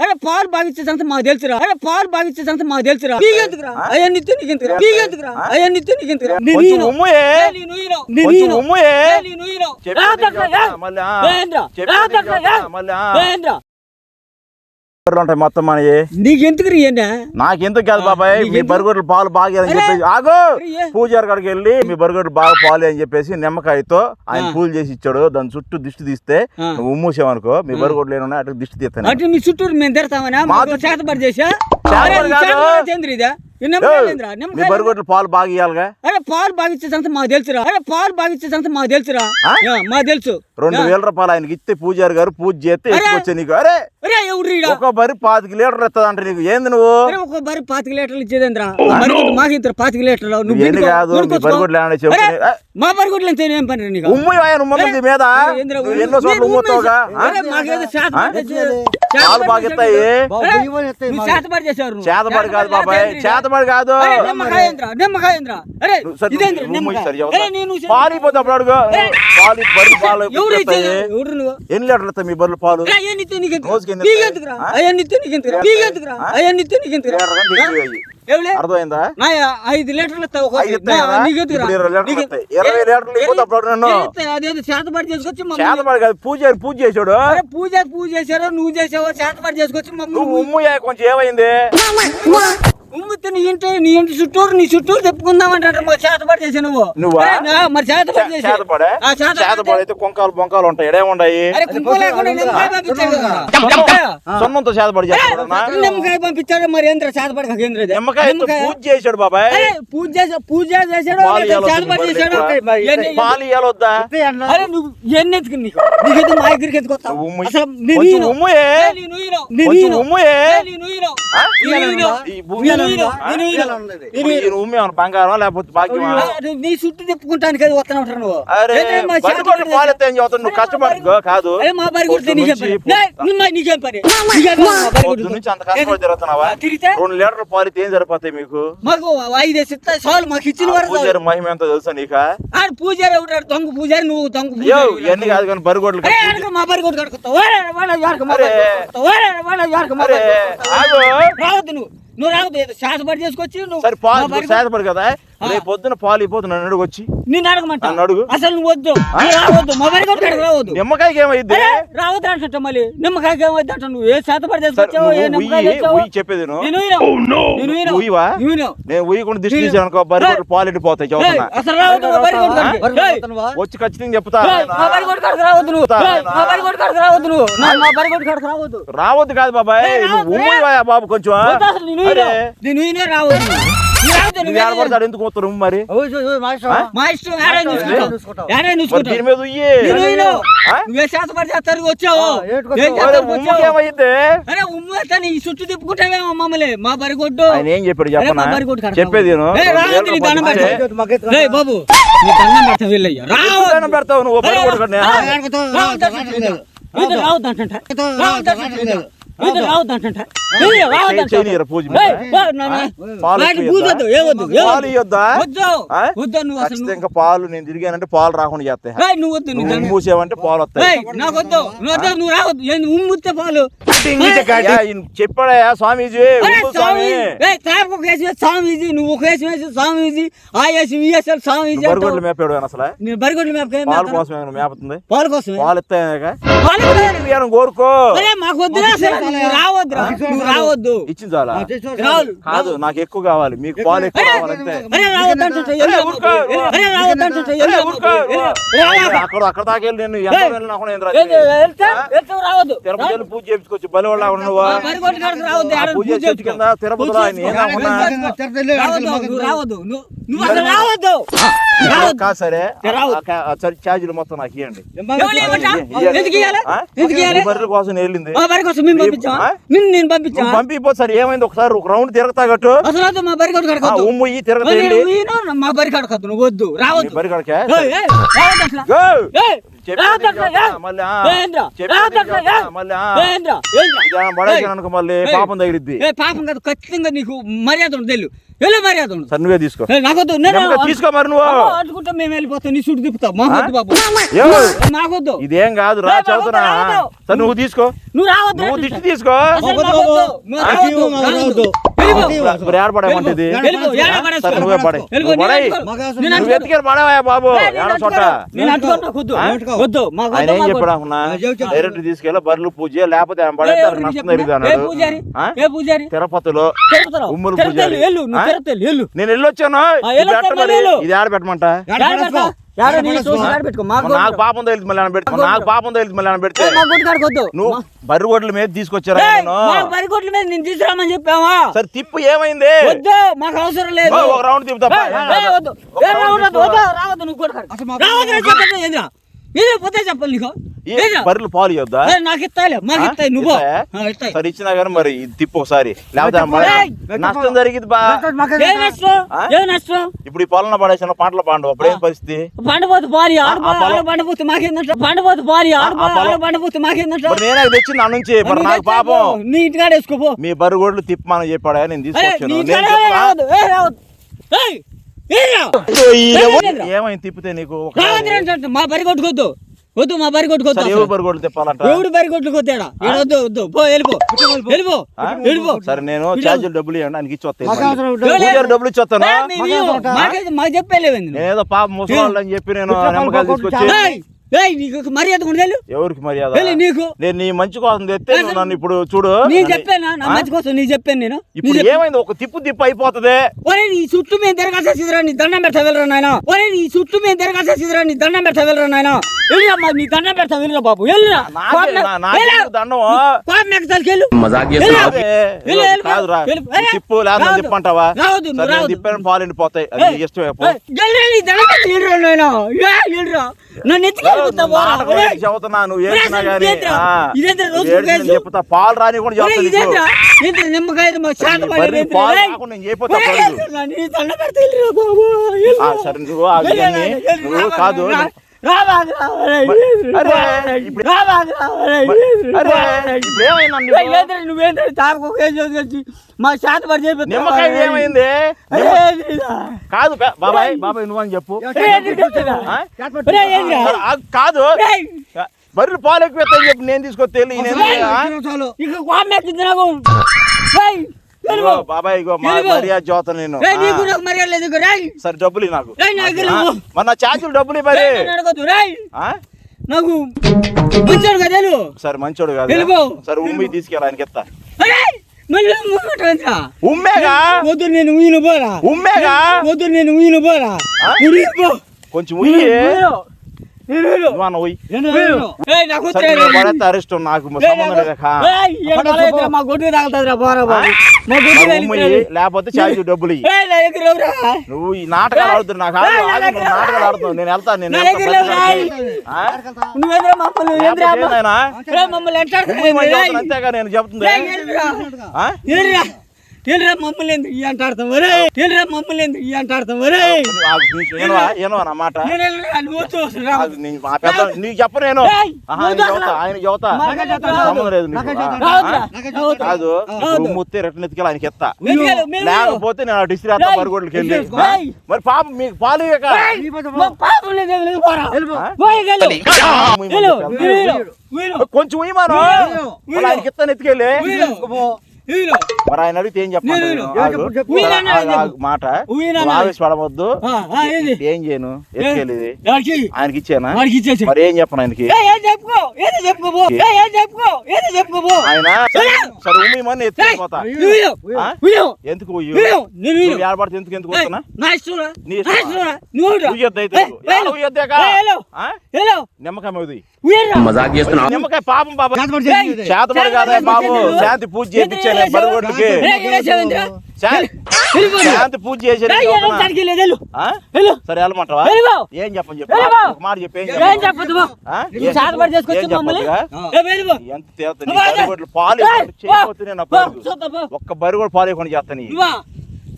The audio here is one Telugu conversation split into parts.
అరే. పాలు బాగిచ్చే సంగతి మాకు తెలుసురా. అరే పాలు బాగిచ్చే సంగతి మాకు తెలుసురా. నీకెందుకురా? అయ్యా నిత్య నీకెందుకురా? నీకెందుకురా? అయ్యా నిత్య నీకెందుకురా? నీ కొంచెం నీను. నీను. ఉంటాయి మొత్తం మనవి. నీకెందుకు ఇయ్యండి నాకెందుకు కాదు బాబాయ్ మీ? బర్గర్లు పాలు బాగా అని. చెప్పేసి. ఆగు? పూజారి కాడికి వెళ్ళి మీ బర్గర్లు బాగా పాలు అని చెప్పేసి నిమ్మకాయతో ఆయన. పూలు చేసి ఇచ్చాడు. దాని చుట్టూ దిష్టి తీస్తే. నువ్వు ఉమ్మూసావనుకో మీ బర్గర్లు లేనున్నా అటు దిష్టి తీస్తాను. అటు మీ చుట్టూరు మేము తిడతామనా? చుట్టూ- చేతపడి చేసా? మీ బర్గర్లు పాలు బాగా ఇవ్వాలిగా అరే పాలు బాగిచ్చే సంగతి మాకు తెలుసురా అరే పాలు బాగిచ్చే సంగతి మాకు తెలుసురా మాకు తెలుసు. రెండు. వేల రూపాయలు ఆయనకి ఇస్తే పూజారి గారు పూజ చేస్తే నీకు. అరే! ఒక బరి పాతిక లీటర్ ఇస్తుందంట నీకు ఏంది నువ్వు ఒక బరి పాతిక లీటర్లు ఇచ్చేదేంద్రా మరి మాకు ఇంత పాతిక లీటర్లు నువ్వు కాదు మా బరిగొడ్లు ఎంత ఏం పని నీకు ఉమ్ము ఆయన ఉమ్మంది మీద ఎన్నో సార్లు? చేశారు. పాలు బాగా చేతబడి ఇస్తాయి చేశారు. చేతబడి చేశారు నువ్వు. చేతబడి కాదు బాబాయ్ చేతబడి కాదు అరే, నిమ్మకాయ ఏంద్రా? నిమ్మకాయ ఏంద్రా? అరే, నువ్వు సరే, ఇదేంద్రా నువ్వు నిమ్మకాయ? సరి చెబుతా. అరే, నేను చే- పాలు ఇపోతే అప్పుడు అడుగు పాలు బర్రెలు పాలు ఎవరు. ఇచ్చేది? ఎన్ని లీటర్లు ఇస్తాయి మీ బర్రెలు పాలు? రోజుకి అర్థమైందా? ఐదు లీటర్లు ఇరవై అప్పుడు? అదేదో చేసుకొచ్చి కాదు పూజ చేసాడు అరే పూజ పూజ చేశారో నువ్వు చేసావో చేతబడి చేసుకొచ్చి మమ్మల్ని కొంచెం ఏమైంది? ఉమ్మితే నీ ఇంటి నీ ఇంటి చుట్టూరు నీ చుట్టూరు మరి చేసా నువ్వు. నువ్వా? మరి చేసి. చేతపడే చేతపడి అయితే కొంకాలు బొంకాలు ఉంటాయి. కదా. సొన్నంతో చేతపడి చేస్తాడన్నా నిమ్మకాయ పంపించాడు మరి ఏంద్ర చేతబడి కేంద్ర నిమ్మకాయ పూజ చేశాడు బాబాయ్. పూజ చేసా పూజ చేశాడు వద్దు చేశాడు. పాలు ఇవ్వాలొద్దా అరే నువ్వు ఎన్ని ఎత్తుకు నీకు? నీకైతే మా దగ్గరికి అసలు నేను. ఈయను. ఉమ్ముయే. నేను. నేను. నేను ఈయను. ఆ? నేను ఈయను. ఈ భూమి నేను ఈయను. ఆ? నేను ఈయను. ఇప్పుడు ఈ రూమ్ ఏమన్నా బంగారం లేకపోతే భాగ్యమా నీ చుట్టూ తిప్పుకుంటానికి అది వస్తాను ఉంటారు నువ్వు నువ్వు కష్టపడు కాదు అరే మా బరి పొద్దు నీకేం పని? నుంచి అంత కష్టపడి తిరుగుతున్నావా ఆ, తిరిగితే రెండు లీటర్ల పాలు ఏం సరిపోతాయి మీకు మాకు ఐదేసి ఇస్తాయి చాలు మాకు ఇచ్చిన వరకు మహిమ ఎంతో తెలుసా నీకా ఆడు పూజారి ఉంటాడు దొంగ పూజారి నువ్వు దొంగ పూజారి. ఇవన్నీ కాదు కానీ బరిగొడ్లు మా బరి కొట్టు కడుకుతావు వాళ్ళ. ఒరే, వాళ్ళ యాడక మా నువ్వు ఏదో శాసపడి చేసుకొచ్చి నువ్వు సరే పాలు బరి శాతపడి కదా రేపు పొద్దున పాలు ఇపోతున్నా నన్ను వచ్చి. నిన్ను అడగమంట? అడుగు. అసలు నువ్వు వద్దు. నువ్వు రావద్దు. మా బరి కొట్టు కాడికి రావద్దు. నిమ్మకాయకి ఏమైంది? రావద్దు అంట మళ్ళీ. నిమ్మకాయకి ఏమైంది అంట నువ్వు? ఏ శాతపడి సరే చేసుకొచ్చావు ఏ నిమ్మకాయ చెప్పేది నువ్వు. నేను. నేను? నేను. నేను ఉయ్యకుండా దిష్టి నేను- తీసాను అనుకో బరి ఏయ్. పాలు ఎండిపోతాయి ఏయ్, చదువుతున్నా అసలు రావద్దు మా బరి కొట్టు కాడికి. ఏయ్, వచ్చి ఖచ్చితంగా చెప్తా. రావద్దు కాదు బాబాయ్. నువ్వు బాబు కొంచెం నేను. నేను రావద్దు. ఎందుకు పోతారు మరి దీని మీద ఉయ్యి నేను ఉయ్యను. ఆ? నువ్వే శాతపడి చేస్తారు వచ్చావు ఏం అరే చేస్తానికి ఉమ్ముకి వచ్చావు? ఏమైంది అరే ఉమ్ము అయితే నీ చుట్టూ తిప్పుకుంటావేమో మమ్మల్ని మా బరిగొడ్డు ఆయన ఏం చెప్పాడు చెప్పనా. చెప్పేది బాబు నీ దండం పెడతా వెళ్ళయ్యా దండం పెడతావు నువ్వు రావద్దంట రావద్దంట నా- పాలు? వద్దు, వద్దు, వద్దు. వద్దు? వద్దు నేను తిరిగానంటే పాలు రాకుండా చేస్తాయి. ఏయ్, నువ్వు వద్దు నువ్వు మూసేవంటే పాలు వస్తాయి. వద్దు. వద్దు పాలు. యా, ఈయన చెప్పాడా స్వామీజీ స్వామీజీ. నువ్వు ఒక వేసి వేసి స్వామీజీ ఆ వేసి ఈ వేసి స్వామీజీ బరిగొడ్లు. మేపాడు అసలు? నేను బరిగొడ్లు మేపకే పాలు కోసం ఏమైనా మేపుతుంది? పాలు కోసమే. పాలు ఇవ్వాలి. కోరుకో. అరే మాకు వద్దురా నువ్వు నువ్వు రావద్దు. ఇచ్చిన చాలా. కాదు నాకు ఎక్కువ కావాలి. మీకు పాలు ఎక్కువ కావాలంటే. అక్కడ అక్కడ దాకా వెళ్ళి నేను ఎంత రావద్దు. తిరుపతి పూజ చేయించుకోవచ్చు బలి వాళ్ళ రావద్దు ఆడ పూజ పూజ చేసి కింద తిరుపతిలో ఆయన ఏం కాకుండా రావద్దు నువ్వు రావద్దు అసలు రావద్దు. రావద్దు. సరే. రావద్దు. ఛార్జీలు మొత్తం నాకు ఇవ్వండి. కోసం వెళ్ళింది. పంపించా? నిన్ను నేను పంపించా? నువ్వు పంపిపో సార్ ఏమైంది? ఒకసారి ఒక రౌండ్ తిరగతా గట్టు? అసలు మా బరి కొట్టు ఆ, కడకొద్దు ఉమ్ము ఈ తిరగతా వెళ్ళి మా బరి కడకొద్దు నువ్వు వద్దు నీ రావద్దు బరి కడకే? అనుకో మళ్ళీ. పాపం తగిలిద్ది. ఏ పాపం కాదు ఖచ్చితంగా నీకు మర్యాద ఉండదు. తెలు ఎలా మర్యాద ఉండదు. సరే నువ్వే తీసుకో. నాకొద్దు. తీసుకో మరి నువ్వు. అడ్డుకుంటా మేము వెళ్ళిపోతాం నీ చుట్టూ తిప్పుతావు మాకొద్దు బాబు. మాకొద్దు ఇదేం కాదు రా చదువుతున్నా. సరే నువ్వు తీసుకో. నువ్వు రావద్దు నువ్వు దిష్టి తీసుకో. వెళ్ళిపో, ఏడ నువ్వే పడే. పడేయ్. నువ్వు పడవా బాబు. చోట ఆయన ఏం చెప్పాడు. డైరెక్ట్ తీసుకెళ్ళి బర్రెలు పూజ లేకపోతే ఆయన పడేస్తారు నష్టం తిరుపతిలో. ఉమ్ములు వెళ్ళు. నేను వెళ్ళొచ్చాను. ఇది ఆడ పెట్టమంట నాకు. పాపం తగిలింది మళ్ళీ పెట్టుకో. నాకు పాపం తగిలింది మళ్ళీ పెడితే. నువ్వు బర్రె గొడ్ల మీద తీసుకొచ్చారా ఏయ్, నేను మా బరి కొట్ల మీద నేను తీసుకురామని చెప్పావా? సరే తిప్పు ఏమైంది? వద్దు మాకు అవసరం లేదు. ఒక రౌండ్ తిప్పుతా ఏయ్, ఏయ్, వద్దు. ఏ, రావద్దు, వద్దు, రావద్దు, నువ్వు ఇదే పోతే చెప్పాలి నీకు? బర్రెలు పాలు ఇవ్వద్దా? నాకు ఇస్తాయిలే మాకు? ఇస్తాయి నువ్వు. సరే ఇచ్చినా కానీ మరి తిప్పు ఒకసారి. లేకపోతే నష్టం జరిగింది బా. ఏ నష్టం? ఇప్పుడు ఈ పొలంలో పడేసిన పంటలు పండు అప్పుడు ఏం పరిస్థితి? పండబోతు భార్య పొలం- పండబోతు మాకేందంట? పండబోతు భార్య పొలం- పండబోతు మాకేందంట? నేనే తెచ్చింది నా నుంచి. మరి నాకు పాపం. నీ ఇంటికాడ వేసుకోపో మీ బర్రె గొడ్లు తిప్పమని చెప్పాడా? నేను తీసుకొచ్చాను. ఏమైంది తిప్పితే నీకు మా బరి కొట్టుకోవద్దు వద్దు మా బరి తిప్పాలంట? ఎవడు బరి వద్దు వద్దు. పో వెళ్ళిపో. వెళ్ళిపో. ఆ? వెళ్ళిపో. సరే నేను ఛార్జీలు డబ్బులు ఇవ్వండి ఆయనకి ఇచ్చి వస్తాను మాకు మళ్ళీ. అవసరం లేదు. పూజారి డబ్బులు ఇచ్చి వస్తాను? ఏ, మేము ఇవ్వం. మాకైతే మాకు చెప్పలేవండి నువ్వు. నేనేదో పాప అని చెప్పి నేను తీసుకొచ్చి నీకు మర్యాద ఉండదు ఎవరికి మర్యాద? నీకు. నేను నీ మంచి కోసం తెస్తే నన్ను ఇప్పుడు చూడు. నేను చెప్పానా? నా? మంచి కోసం నీకు చెప్పాను నేను. ఇప్పుడు ఏమైంది? ఒక తిప్పు తిప్పు అయిపోతుంది. ఒరే నీ చుట్టూ మేము తిరగాల్సిరా నీ దండం పెడతా వెళ్ళరా నాయన. ఒరే నీ చుట్టూ మేము తిరగాల్సిరా నీ దండం పెడతా వెళ్ళరా నాయన. వెళ్ళిరా నీ దండం పెడతా వెళ్ళరా బాబు. వెళ్ళిరా దండం వెళ్ళు మజాక్ వెళ్ళు. తిప్పు లేదా రావద్దు. తిప్పాను పాలు ఎండిపోతాయి. అది ఇష్టమే వెళ్ళిరా నీ దండం వెళ్ళరా నాయన. వెళ్ళిరా నన్ను ఏంటి చెబుతున్నా? నువ్వు ఏడ్చినా? చెప్తా పాలు రాని కూడా చెప్తా నిమ్మకాయ పాలు రాకుండా నేను. ఆ, సరే నువ్వు కాదు నీకు? మా శాత నిమ్మకాయ ఏమైంది కాదు బాబాయ్ బాబాయ్ నువ్వు అని చెప్పు కాదు బర్రెలు పాలు ఎక్కువ చెప్పి నేను తీసుకొస్తే బాబాయ్ ఇగో. మర్యాద జోత నేను. సరే డబ్బులు నాకు. ఏయ్, నాకు ఆ, ఇవ్వు. మరి. నా ఛార్జీలు డబ్బులు ఇవ్వాలి? నాకు వచ్చాడు కదా. సరే మంచోడు కాదు. సరే ఉమ్మి తీసుకెళ్ళి ఆయనకి ఎత్తా అరే, మళ్ళీ మూమెంట్ ఉమ్మేగా? వద్దు నేను ఉయ్యను పోరా. ఉమ్మేగా? వద్దు నేను ఉయ్యను పోరా. కొంచెం ఉయ్యి అరెస్ట్ నాకు. లేకపోతే ఛార్జీ డబ్బులు? నువ్వు ఈ నాటకాలు ఆడుతున్నావు నాకు నాటకాలు ఆడుతున్నావు నేను వెళ్తాను నేను అంతేగా నేను చెప్తుంది. ఏంద్రా మమ్మల్ని ఎందుకు ఈ అంటాడతాం ఏంద్రా మమ్మల్ని ఎందుకు అంటాడతాం నువ్వు ఆగు, నీకు చెప్పను నేను ఆయన చెబుతా. కాదు. ముత్తి రెట్ల ఎత్తుకెళ్ళి ఆయనకి ఎత్తా లేకపోతే నేను వెళ్ళి? మరి పాపం మీకు పాలు. కొంచెం. మరి ఆయనకి ఇస్తాను ఎత్తుకెళ్ళి. మరి ఆయన అడిగితే ఏం మాట ఆవేశపడవద్దు? ఏం చేయను? ఆయనకి ఇచ్చానా మరి ఏం చెప్పను ఆయన సరే. ఎందుకు ఏడబడితే ఎందుకు వస్తున్నా. నిమ్మకాయ. మజాక్ చేస్తున్నావు నిమ్మకాయ పాపం బాబా. కాదే బాబు. శాంతి పూజ చేయించాను బరిగొడ్లకి? శాంతి పూజ చేసేది. సరే వెళ్ళమంటావా. ఏం చెప్పని చెప్పు. వెళ్ళిపో. ఒక మాట చెప్పు ఏం. ఎంత పాలు. ఒక్క బరి కూడా పాలు ఇవ్వకుండా చేస్తాను?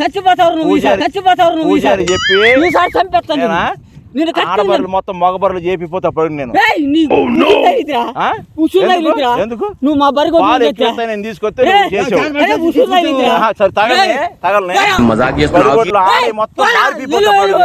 చచ్చిపోతావు నువ్వు చచ్చిపోతావు నువ్వు. చెప్పి. ఈసారి చంపేస్తాను నేనా? మొత్తం మగబర్రెలు చేపిపోతా పడు నేను? ఉసురు ఎందుకు? నువ్వు మా బరి నేను తీసుకొస్తే చేసావు. మొత్తం